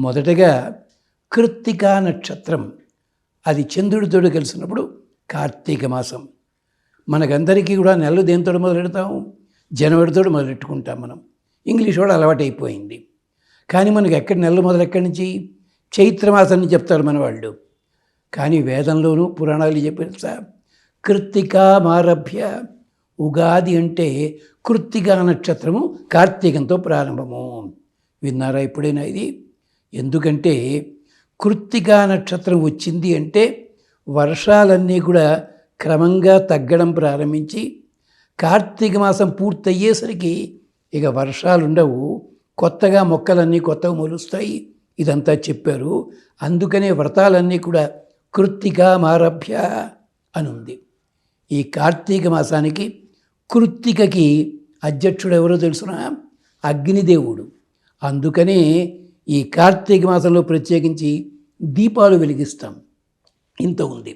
మొదటగా కృత్తికా నక్షత్రం అది చంద్రుడితోడు కలిసినప్పుడు కార్తీక మాసం. మనకందరికీ కూడా నెలలు దేంతో మొదలెడతాం? జనవరితో మొదలెట్టుకుంటాం మనం. ఇంగ్లీష్ కూడా అలవాటైపోయింది. కానీ మనకు ఎక్కడ నెలలు మొదలు ఎక్కడి నుంచి చైత్రమాసం నుంచి చెప్తారు మన వాళ్ళు. కానీ వేదంలోనూ పురాణాలు చెప్పేసా కృత్తికామారభ్య ఉగాది అంటే కృత్తికా నక్షత్రము కార్తీకంతో ప్రారంభము. విన్నారా ఎప్పుడైనా ఇది? ఎందుకంటే కృత్తికా నక్షత్రం వచ్చింది అంటే వర్షాలన్నీ కూడా క్రమంగా తగ్గడం ప్రారంభించి కార్తీక మాసం పూర్తయ్యేసరికి ఇక వర్షాలు ఉండవు కొత్తగా మొక్కలన్నీ కొత్తగా మొలుస్తాయి. ఇదంతా చెప్పారు. అందుకనే వ్రతాలన్నీ కూడా కృత్తిక మారభ్య అని ఉంది ఈ కార్తీక మాసానికి కృత్తికకి అధ్యక్షుడు ఎవరో తెలుసునా? అగ్నిదేవుడు. అందుకనే ఈ కార్తీక మాసంలో ప్రత్యేకించి దీపాలు వెలిగిస్తాం. ఇంత ఉంది.